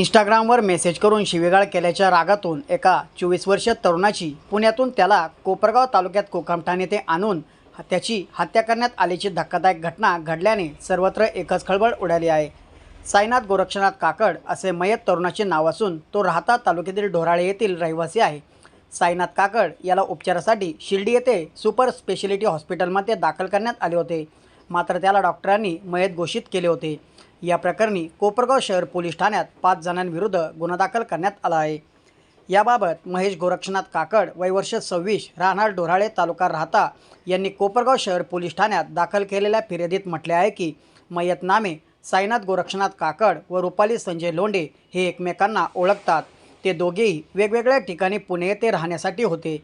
इंस्टाग्रामवर मेसेज करून शिवेगाळ केल्याच्या रागातून एका चोवीस वर्षीय तरुणाची पुण्यातून त्याला कोपरगाव तालुक्यात कोकमठाण येथे आणून त्याची हत्या करण्यात आल्याची धक्कादायक घटना घडल्याने सर्वत्र एकच खळबळ उडाली आहे. साईनाथ गोरक्षनाथ काकड असे मयत तरुणाचे नाव असून तो राहता तालुक्यातील ढोराळे येथील रहिवासी आहे. साईनाथ काकड याला उपचारासाठी शिर्डी येथे सुपर स्पेशलिटी हॉस्पिटलमध्ये दाखल करण्यात आले होते. मात्र त्याला डॉक्टरांनी मयत घोषित केले होते. या प्रकरणी कोपरगाव शहर पोलीस ठाण्यात पाच जणांविरुद्ध गुन्हा दाखल करण्यात आला आहे. याबाबत महेश गोरक्षनाथ काकड वयवर्ष सव्वीस राहणार डोराळे तालुका राहता यांनी कोपरगाव शहर पोलीस ठाण्यात दाखल केलेल्या फिर्यादीत म्हटले आहे की मयत नामे साईनाथ गोरक्षनाथ काकड व रुपाली संजय लोंडे हे एकमेकांना ओळखतात. ते दोघेही वेगवेगळ्या ठिकाणी पुणे येथे राहण्यासाठी होते.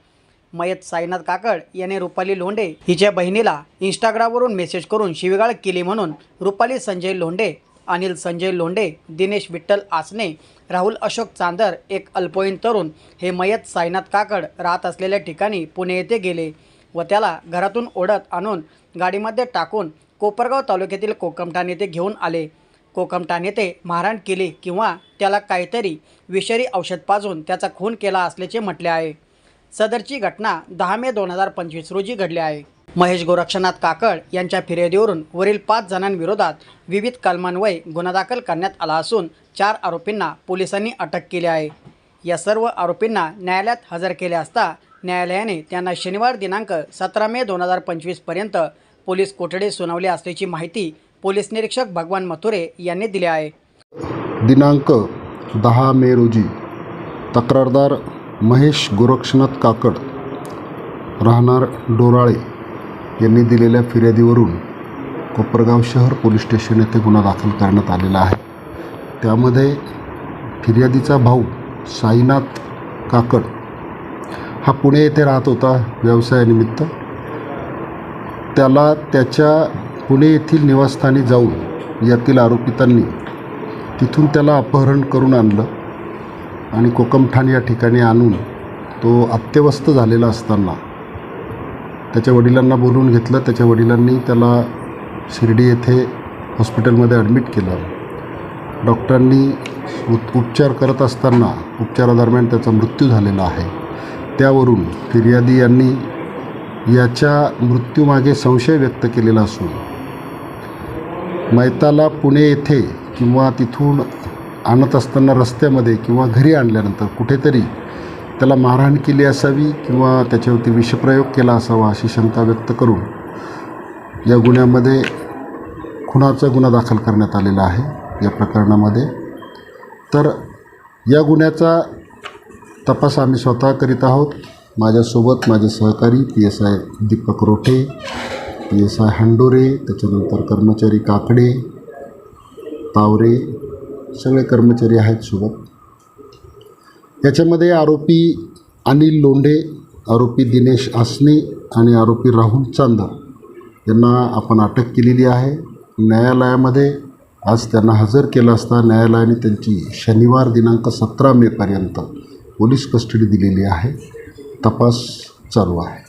मयत साईनाथ काकड याने रुपाली लोंढे हिच्या बहिणीला इंस्टाग्रामवरून मेसेज करून शिवीगाळ केली म्हणून रुपाली संजय लोंढे अनिल संजय लोंढे दिनेश विठ्ठल आसने राहुल अशोक चांदर एक अल्पवयीन तरुण हे मयत साईनाथ काकड राहत असलेल्या ठिकाणी पुणे येथे गेले व त्याला घरातून ओढत आणून गाडीमध्ये टाकून कोपरगाव तालुक्यातील कोकमठाण येथे घेऊन आले. कोकमठाण येथे मारहाण केली किंवा त्याला काहीतरी विषारी औषध पाजून त्याचा खून केला असल्याचे म्हटले आहे. सदरची घटना दहा मे दोन हजार पंचवीस रोजी घडली आहे. महेश गोरक्षनाथ काकड यांच्या फिर्यादीवरून वरील पाच जणांविरोधात विविध कलमान्वये गुन्हा दाखल करण्यात आला असून चार आरोपींना पोलिसांनी अटक केली आहे. या सर्व आरोपींना न्यायालयात हजर केले असता न्यायालयाने त्यांना शनिवार दिनांक सतरा मे दोन हजार पंचवीसपर्यंत पोलीस कोठडी सुनावली असल्याची माहिती पोलीस निरीक्षक भगवान मथुरे यांनी दिली आहे. दिनांक दहा मे रोजी तक्रारदार महेश गोरक्षनाथ काकड राहणार डोराळे यांनी दिलेल्या फिर्यादीवरून कोपरगाव शहर पोलीस स्टेशन येथे गुन्हा दाखल करण्यात आलेला आहे. त्यामध्ये फिर्यादीचा भाऊ साईनाथ काकड हा पुणे येथे राहत होता व्यवसायानिमित्त. त्याला त्याच्या पुणे येथील निवासस्थानी जाऊन यातील आरोपितांनी तिथून त्याला अपहरण करून आणलं. आणि कोकमठाण या ठिकाणी आणून तो अत्यवस्थ झालेला असताना त्याच्या वडिलांना बोलवून घेतलं. त्याच्या वडिलांनी त्याला शिर्डी येथे हॉस्पिटलमध्ये ॲडमिट केलं. डॉक्टरांनी उप उपचार करत असताना उपचारादरम्यान त्याचा मृत्यू झालेला आहे. त्यावरून फिर्यादी यांनी याच्या मृत्यूमागे संशय व्यक्त केलेला असून मैताला पुणे येथे किंवा तिथून आणत असताना रस्त्यामध्ये किंवा घरी आणल्यानंतर कुठेतरी त्याला मारहाण केली असावी किंवा त्याच्यावरती विषप्रयोग केला असावा अशी शंका व्यक्त करून या गुन्ह्यामध्ये खुनाचा गुन्हा दाखल करण्यात आलेला आहे या प्रकरणामध्ये. तर या गुन्ह्याचा तपास आम्ही स्वतः करीत आहोत. माझ्यासोबत माझे सहकारी P S I Deepak Rothe P S I Handore त्याच्यानंतर कर्मचारी काकडे तावरे सगळे कर्मचारी आहेत सोबत. याच्यामध्ये आरोपी अनिल लोंढे आरोपी दिनेश आसने आणि आरोपी राहुल चांदा यांना आपण अटक केलेली आहे. न्यायालयामध्ये आज त्यांना हजर केलं असता न्यायालयाने त्यांची शनिवार दिनांक सतरा मेपर्यंत पोलीस कस्टडी दिलेली आहे. तपास चालू आहे.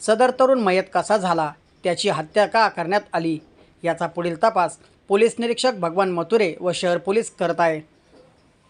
सदर तरुण मयत कसा झाला? त्याची हत्या का करण्यात आली? याचा पुढील तपास पोलीस निरीक्षक भगवान मथुरे व शहर पोलीस करत आहे